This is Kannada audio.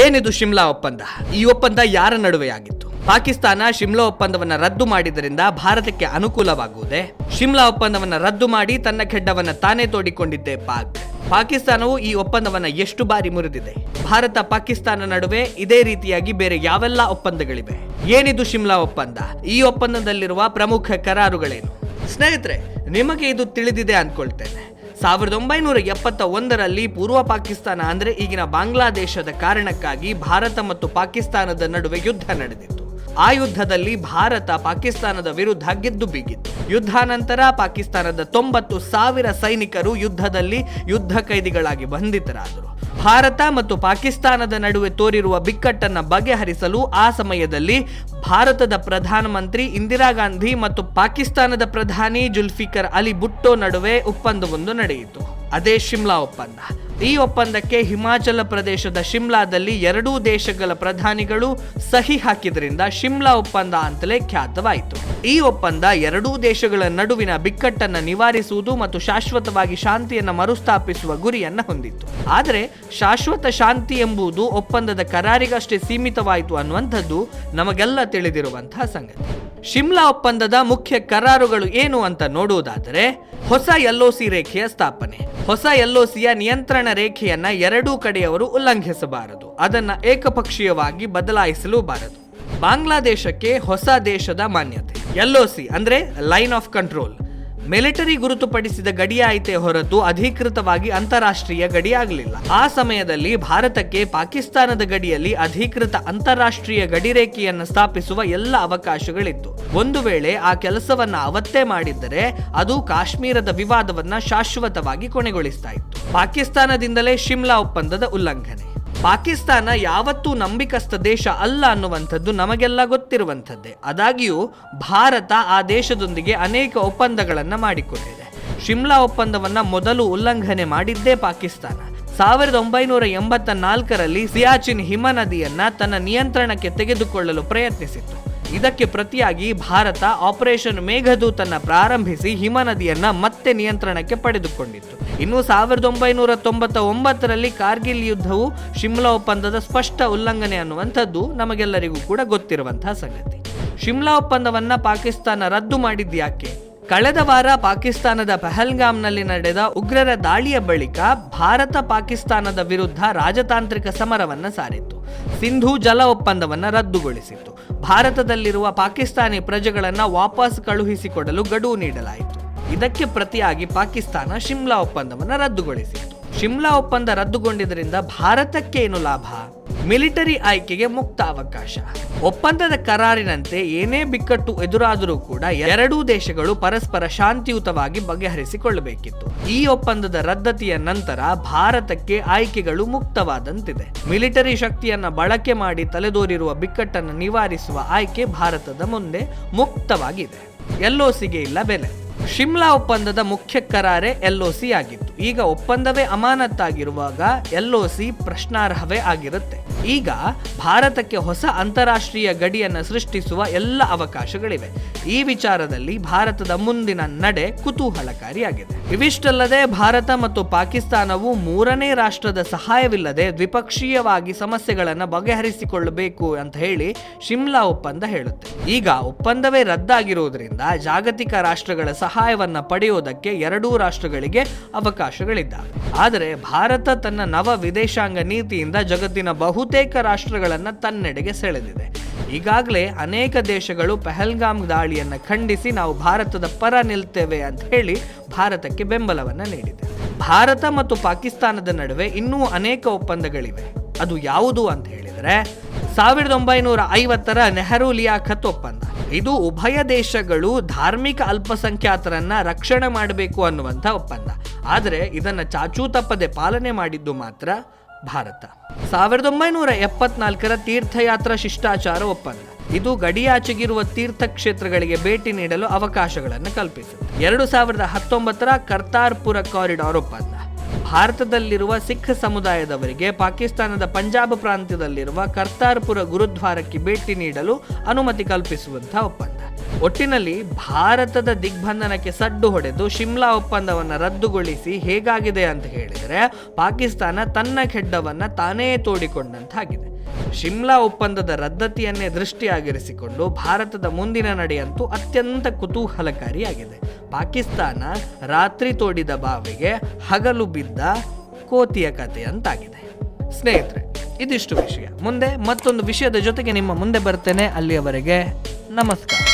ಏನಿದು ಶಿಮ್ಲಾ ಒಪ್ಪಂದ? ಈ ಒಪ್ಪಂದ ಯಾರ ನಡುವೆ ಆಗಿತ್ತು ಪಾಕಿಸ್ತಾನ ಶಿಮ್ಲಾ ಒಪ್ಪಂದವನ್ನ ರದ್ದು ಮಾಡಿದ್ದರಿಂದ ಭಾರತಕ್ಕೆ ಅನುಕೂಲವಾಗುವುದೇ? ಶಿಮ್ಲಾ ಒಪ್ಪಂದವನ್ನ ರದ್ದು ಮಾಡಿ ತನ್ನ ಖೆಡ್ಡವನ್ನು ತಾನೇ ತೋಡಿಕೊಂಡಿದ್ದೆ ಪಾಕ್. ಪಾಕಿಸ್ತಾನವು ಈ ಒಪ್ಪಂದವನ್ನ ಎಷ್ಟು ಬಾರಿ ಮುರಿದಿದೆ? ಭಾರತ ಪಾಕಿಸ್ತಾನ ನಡುವೆ ಇದೇ ರೀತಿಯಾಗಿ ಬೇರೆ ಯಾವೆಲ್ಲ ಒಪ್ಪಂದಗಳಿವೆ? ಏನಿದು ಶಿಮ್ಲಾ ಒಪ್ಪಂದ? ಈ ಒಪ್ಪಂದದಲ್ಲಿರುವ ಪ್ರಮುಖ ಕರಾರುಗಳೇನು? ಸ್ನೇಹಿತರೆ, ನಿಮಗೆ ಇದು ತಿಳಿದಿದೆ ಅನ್ಕೊಳ್ತೇನೆ. ಸಾವಿರದ ಒಂಬೈನೂರ ಎಪ್ಪತ್ತ ಒಂದರಲ್ಲಿ ಪೂರ್ವ ಪಾಕಿಸ್ತಾನ, ಅಂದ್ರೆ ಈಗಿನ ಬಾಂಗ್ಲಾದೇಶದ ಕಾರಣಕ್ಕಾಗಿ ಭಾರತ ಮತ್ತು ಪಾಕಿಸ್ತಾನದ ನಡುವೆ ಯುದ್ಧ ನಡೆದಿತ್ತು. ಆ ಯುದ್ಧದಲ್ಲಿ ಭಾರತ ಪಾಕಿಸ್ತಾನದ ವಿರುದ್ಧ ಗೆದ್ದು ಬೀಗಿತ್ತು. ಯುದ್ಧಾನಂತರ ಪಾಕಿಸ್ತಾನದ ತೊಂಬತ್ತು ಸಾವಿರ ಸೈನಿಕರು ಯುದ್ಧದಲ್ಲಿ ಯುದ್ಧ ಕೈದಿಗಳಾಗಿ ಬಂಧಿತರಾದರು. ಭಾರತ ಮತ್ತು ಪಾಕಿಸ್ತಾನದ ನಡುವೆ ತೋರಿರುವ ಬಿಕ್ಕಟ್ಟನ್ನು ಬಗೆಹರಿಸಲು ಆ ಸಮಯದಲ್ಲಿ ಭಾರತದ ಪ್ರಧಾನಮಂತ್ರಿ ಇಂದಿರಾ ಗಾಂಧಿ ಮತ್ತು ಪಾಕಿಸ್ತಾನದ ಪ್ರಧಾನಿ ಜುಲ್ಫಿಕರ್ ಅಲಿ ಬುಟ್ಟೋ ನಡುವೆ ಒಪ್ಪಂದವೊಂದು ನಡೆಯಿತು. ಅದೇ ಶಿಮ್ಲಾ ಒಪ್ಪಂದ. ಈ ಒಪ್ಪಂದಕ್ಕೆ ಹಿಮಾಚಲ ಪ್ರದೇಶದ ಶಿಮ್ಲಾದಲ್ಲಿ ಎರಡೂ ದೇಶಗಳ ಪ್ರಧಾನಿಗಳು ಸಹಿ ಹಾಕಿದ್ರಿಂದ ಶಿಮ್ಲಾ ಒಪ್ಪಂದ ಅಂತಲೇ ಖ್ಯಾತವಾಯಿತು. ಈ ಒಪ್ಪಂದ ಎರಡೂ ದೇಶಗಳ ನಡುವಿನ ಬಿಕ್ಕಟ್ಟನ್ನು ನಿವಾರಿಸುವುದು ಮತ್ತು ಶಾಶ್ವತವಾಗಿ ಶಾಂತಿಯನ್ನು ಮರುಸ್ಥಾಪಿಸುವ ಗುರಿಯನ್ನ ಹೊಂದಿತ್ತು. ಆದರೆ ಶಾಶ್ವತ ಶಾಂತಿ ಎಂಬುದು ಒಪ್ಪಂದದ ಕರಾರಿಗಷ್ಟೇ ಸೀಮಿತವಾಯಿತು ಅನ್ನುವಂಥದ್ದು ನಮಗೆಲ್ಲ ತಿಳಿದಿರುವಂತಹ ಸಂಗತಿ. ಶಿಮ್ಲಾ ಒಪ್ಪಂದದ ಮುಖ್ಯ ಕರಾರುಗಳು ಏನು ಅಂತ ನೋಡುವುದಾದರೆ ಹೊಸ ಎಲ್ಒಸಿ ರೇಖೆಯ ಸ್ಥಾಪನೆ. ಹೊಸ ಎಲ್ಒಸಿಯ ನಿಯಂತ್ರಣ ರೇಖೆಯನ್ನ ಎರಡೂ ಕಡೆಯವರು ಉಲ್ಲಂಘಿಸಬಾರದು. ಅದನ್ನ ಏಕಪಕ್ಷೀಯವಾಗಿ ಬದಲಾಯಿಸಲೂಬಾರದು ಬಾಂಗ್ಲಾದೇಶಕ್ಕೆ ಹೊಸ ದೇಶದ ಮಾನ್ಯತೆ. ಎಲ್ಒಸಿ ಅಂದ್ರೆ ಲೈನ್ ಆಫ್ ಕಂಟ್ರೋಲ್. ಮಿಲಿಟರಿ ಗುರುತುಪಡಿಸಿದ ಗಡಿಯಾಯಿತೇ ಹೊರತು ಅಧಿಕೃತವಾಗಿ ಅಂತಾರಾಷ್ಟ್ರೀಯ ಗಡಿಯಾಗಲಿಲ್ಲ. ಆ ಸಮಯದಲ್ಲಿ ಭಾರತಕ್ಕೆ ಪಾಕಿಸ್ತಾನದ ಗಡಿಯಲ್ಲಿ ಅಧಿಕೃತ ಅಂತಾರಾಷ್ಟ್ರೀಯ ಗಡಿ ರೇಖೆಯನ್ನು ಸ್ಥಾಪಿಸುವ ಎಲ್ಲ ಅವಕಾಶಗಳಿತ್ತು. ಒಂದು ವೇಳೆ ಆ ಕೆಲಸವನ್ನ ಅವತ್ತೇ ಮಾಡಿದ್ದರೆ ಅದು ಕಾಶ್ಮೀರದ ವಿವಾದವನ್ನ ಶಾಶ್ವತವಾಗಿ ಕೊನೆಗೊಳಿಸ್ತಾ ಪಾಕಿಸ್ತಾನದಿಂದಲೇ ಶಿಮ್ಲಾ ಒಪ್ಪಂದದ ಉಲ್ಲಂಘನೆ. ಪಾಕಿಸ್ತಾನ ಯಾವತ್ತೂ ನಂಬಿಕಸ್ಥ ದೇಶ ಅಲ್ಲ ಅನ್ನುವಂಥದ್ದು ನಮಗೆಲ್ಲ ಗೊತ್ತಿರುವಂಥದ್ದೇ. ಆದಾಗ್ಯೂ ಭಾರತ ಆ ದೇಶದೊಂದಿಗೆ ಅನೇಕ ಒಪ್ಪಂದಗಳನ್ನು ಮಾಡಿಕೊಂಡಿದೆ. ಶಿಮ್ಲಾ ಒಪ್ಪಂದವನ್ನ ಮೊದಲು ಉಲ್ಲಂಘನೆ ಮಾಡಿದ್ದೇ ಪಾಕಿಸ್ತಾನ. ಸಾವಿರದ ಒಂಬೈನೂರ ಎಂಬತ್ತ ನಾಲ್ಕರಲ್ಲಿ ಸಿಯಾಚಿನ್ ಹಿಮ ನದಿಯನ್ನ ತನ್ನ ನಿಯಂತ್ರಣಕ್ಕೆ ತೆಗೆದುಕೊಳ್ಳಲು ಪ್ರಯತ್ನಿಸಿತ್ತು. ಇದಕ್ಕೆ ಪ್ರತಿಯಾಗಿ ಭಾರತ ಆಪರೇಷನ್ ಮೇಘದೂತನ್ನ ಪ್ರಾರಂಭಿಸಿ ಹಿಮ ನದಿಯನ್ನ ಮತ್ತೆ ನಿಯಂತ್ರಣಕ್ಕೆ ಪಡೆದುಕೊಂಡಿತ್ತು. ಇನ್ನು ಸಾವಿರದ ಒಂಬೈನೂರ ತೊಂಬತ್ತ ಒಂಬತ್ತರಲ್ಲಿ ಕಾರ್ಗಿಲ್ ಯುದ್ಧವು ಶಿಮ್ಲಾ ಒಪ್ಪಂದದ ಸ್ಪಷ್ಟ ಉಲ್ಲಂಘನೆ ಅನ್ನುವಂಥದ್ದು ನಮಗೆಲ್ಲರಿಗೂ ಕೂಡ ಗೊತ್ತಿರುವಂತಹ ಸಂಗತಿ. ಶಿಮ್ಲಾ ಒಪ್ಪಂದವನ್ನ ಪಾಕಿಸ್ತಾನ ರದ್ದು ಮಾಡಿದ್ಯಾಕೆ ಕಳೆದ ವಾರ ಪಾಕಿಸ್ತಾನದ ಪಹಲ್ಗಾಮ್ನಲ್ಲಿ ನಡೆದ ಉಗ್ರರ ದಾಳಿಯ ಬಳಿಕ ಭಾರತ ಪಾಕಿಸ್ತಾನದ ವಿರುದ್ಧ ರಾಜತಾಂತ್ರಿಕ ಸಮರವನ್ನ ಸಾರಿತ್ತು. ಸಿಂಧು ಜಲ ಒಪ್ಪಂದವನ್ನ ರದ್ದುಗೊಳಿಸಿತ್ತು. ಭಾರತದಲ್ಲಿರುವ ಪಾಕಿಸ್ತಾನಿ ಪ್ರಜೆಗಳನ್ನು ವಾಪಸ್ ಕಳುಹಿಸಿಕೊಡಲು ಗಡುವು ನೀಡಲಾಯಿತು. ಇದಕ್ಕೆ ಪ್ರತಿಯಾಗಿ ಪಾಕಿಸ್ತಾನ ಶಿಮ್ಲಾ ಒಪ್ಪಂದವನ್ನು ರದ್ದುಗೊಳಿಸಿತು ಶಿಮ್ಲಾ ಒಪ್ಪಂದ ರದ್ದುಗೊಂಡಿದ್ದರಿಂದ ಭಾರತಕ್ಕೆ ಏನು ಲಾಭ? ಮಿಲಿಟರಿ ಆಯ್ಕೆಗೆ ಮುಕ್ತ ಅವಕಾಶ. ಒಪ್ಪಂದದ ಕರಾರಿನಂತೆ ಏನೇ ಬಿಕ್ಕಟ್ಟು ಎದುರಾದರೂ ಕೂಡ ಎರಡೂ ದೇಶಗಳು ಪರಸ್ಪರ ಶಾಂತಿಯುತವಾಗಿ ಬಗೆಹರಿಸಿಕೊಳ್ಳಬೇಕಿತ್ತು. ಈ ಒಪ್ಪಂದದ ರದ್ದತಿಯ ನಂತರ ಭಾರತಕ್ಕೆ ಆಯ್ಕೆಗಳು ಮುಕ್ತವಾದಂತಿದೆ. ಮಿಲಿಟರಿ ಶಕ್ತಿಯನ್ನ ಬಳಕೆ ಮಾಡಿ ತಲೆದೋರಿರುವ ಬಿಕ್ಕಟ್ಟನ್ನು ನಿವಾರಿಸುವ ಆಯ್ಕೆ ಭಾರತದ ಮುಂದೆ ಮುಕ್ತವಾಗಿದೆ. ಎಲ್ಒಸಿಗೆ ಇಲ್ಲ ಬೆಲೆ. ಶಿಮ್ಲಾ ಒಪ್ಪಂದದ ಮುಖ್ಯ ಕರಾರೆ ಎಲ್ಒಸಿ ಆಗಿತ್ತು ಈಗ ಒಪ್ಪಂದವೇ ಅಮಾನತ್ತಾಗಿರುವಾಗ ಎಲ್ಒಸಿ ಪ್ರಶ್ನಾರ್ಹವೇ ಆಗಿರುತ್ತೆ. ಈಗ ಭಾರತಕ್ಕೆ ಹೊಸ ಅಂತಾರಾಷ್ಟ್ರೀಯ ಗಡಿಯನ್ನು ಸೃಷ್ಟಿಸುವ ಎಲ್ಲ ಅವಕಾಶಗಳಿವೆ. ಈ ವಿಚಾರದಲ್ಲಿ ಭಾರತದ ಮುಂದಿನ ನಡೆ ಕುತೂಹಲಕಾರಿಯಾಗಿದೆ. ಇವಿಷ್ಟಲ್ಲದೆ ಭಾರತ ಮತ್ತು ಪಾಕಿಸ್ತಾನವು ಮೂರನೇ ರಾಷ್ಟ್ರದ ಸಹಾಯವಿಲ್ಲದೆ ದ್ವಿಪಕ್ಷೀಯವಾಗಿ ಸಮಸ್ಯೆಗಳನ್ನು ಬಗೆಹರಿಸಿಕೊಳ್ಳಬೇಕು ಅಂತ ಹೇಳಿ ಶಿಮ್ಲಾ ಒಪ್ಪಂದ ಹೇಳುತ್ತೆ. ಈಗ ಒಪ್ಪಂದವೇ ರದ್ದಾಗಿರುವುದರಿಂದ ಜಾಗತಿಕ ರಾಷ್ಟ್ರಗಳ ಸಹಾಯವನ್ನ ಪಡೆಯುವುದಕ್ಕೆ ಎರಡೂ ರಾಷ್ಟ್ರಗಳಿಗೆ ಅವಕಾಶಗಳಿದ್ದಾವೆ. ಆದರೆ ಭಾರತ ತನ್ನ ನವ ವಿದೇಶಾಂಗ ನೀತಿಯಿಂದ ಜಗತ್ತಿನ ಬಹುತೇಕ ರಾಷ್ಟ್ರಗಳನ್ನು ತನ್ನೆಡೆಗೆ ಸೆಳೆದಿದೆ. ಈಗಾಗಲೇ ಅನೇಕ ದೇಶಗಳು ಪೆಹಲ್ಗಾಮ್ ದಾಳಿಯನ್ನು ಖಂಡಿಸಿ ನಾವು ಭಾರತದ ಪರ ನಿಲ್ತೇವೆ ಅಂತ ಹೇಳಿ ಭಾರತಕ್ಕೆ ಬೆಂಬಲವನ್ನು ನೀಡಿದೆ. ಭಾರತ ಮತ್ತು ಪಾಕಿಸ್ತಾನದ ನಡುವೆ ಇನ್ನೂ ಅನೇಕ ಒಪ್ಪಂದಗಳಿವೆ. ಅದು ಯಾವುದು ಅಂತ ಹೇಳಿದರೆ, ಸಾವಿರದ ಒಂಬೈನೂರ ಐವತ್ತರ ನೆಹರು ಲಿಯಾಖತ್ ಒಪ್ಪಂದ. ಇದು ಉಭಯ ದೇಶಗಳು ಧಾರ್ಮಿಕ ಅಲ್ಪಸಂಖ್ಯಾತರನ್ನ ರಕ್ಷಣೆ ಮಾಡಬೇಕು ಅನ್ನುವಂಥ ಒಪ್ಪಂದ. ಆದರೆ ಇದನ್ನು ಚಾಚೂ ತಪ್ಪದೆ ಪಾಲನೆ ಮಾಡಿದ್ದು ಮಾತ್ರ ಭಾರತ. ಸಾವಿರದ ಒಂಬೈನೂರ ಎಪ್ಪತ್ನಾಲ್ಕರ ತೀರ್ಥಯಾತ್ರಾ ಶಿಷ್ಟಾಚಾರ ಒಪ್ಪಂದ. ಇದು ಗಡಿಯಾಚೆಗಿರುವ ತೀರ್ಥಕ್ಷೇತ್ರಗಳಿಗೆ ಭೇಟಿ ನೀಡಲು ಅವಕಾಶಗಳನ್ನು ಕಲ್ಪಿಸುತ್ತದೆ ಎರಡು ಸಾವಿರದ ಹತ್ತೊಂಬತ್ತರ ಕರ್ತಾರ್ಪುರ ಕಾರಿಡಾರ್ ಒಪ್ಪಂದ. ಭಾರತದಲ್ಲಿರುವ ಸಿಖ್ ಸಮುದಾಯದವರಿಗೆ ಪಾಕಿಸ್ತಾನದ ಪಂಜಾಬ್ ಪ್ರಾಂತ್ಯದಲ್ಲಿರುವ ಕರ್ತಾರ್ಪುರ ಗುರುದ್ವಾರಕ್ಕೆ ಭೇಟಿ ನೀಡಲು ಅನುಮತಿ ಕಲ್ಪಿಸುವಂತಹ ಒಪ್ಪಂದ. ಒಟ್ಟಿನಲ್ಲಿ ಭಾರತದ ದಿಗ್ಬಂಧನಕ್ಕೆ ಸಡ್ಡು ಹೊಡೆದು ಶಿಮ್ಲಾ ಒಪ್ಪಂದವನ್ನು ರದ್ದುಗೊಳಿಸಿ ಹೇಗಾಗಿದೆ ಅಂತ ಹೇಳಿದರೆ ಪಾಕಿಸ್ತಾನ ತನ್ನ ಖೆಡ್ಡವನ್ನು ತಾನೇ ತೋಡಿಕೊಂಡಂತಾಗಿದೆ. ಶಿಮ್ಲಾ ಒಪ್ಪಂದದ ರದ್ದತಿಯನ್ನೇ ದೃಷ್ಟಿಯಾಗಿರಿಸಿಕೊಂಡು ಭಾರತದ ಮುಂದಿನ ನಡೆಯಂತೂ ಅತ್ಯಂತ ಕುತೂಹಲಕಾರಿಯಾಗಿದೆ. ಪಾಕಿಸ್ತಾನ ರಾತ್ರಿ ತೋಡಿದ ಬಾವಿಗೆ ಹಗಲು ಬಿದ್ದ ಕೋತಿಯ ಕಥೆಯಂತಾಗಿದೆ ಸ್ನೇಹಿತರೆ, ಇದಿಷ್ಟು ವಿಷಯ. ಮುಂದೆ ಮತ್ತೊಂದು ವಿಷಯದ ಜೊತೆಗೆ ನಿಮ್ಮ ಮುಂದೆ ಬರ್ತೇನೆ. ಅಲ್ಲಿಯವರೆಗೆ ನಮಸ್ಕಾರ.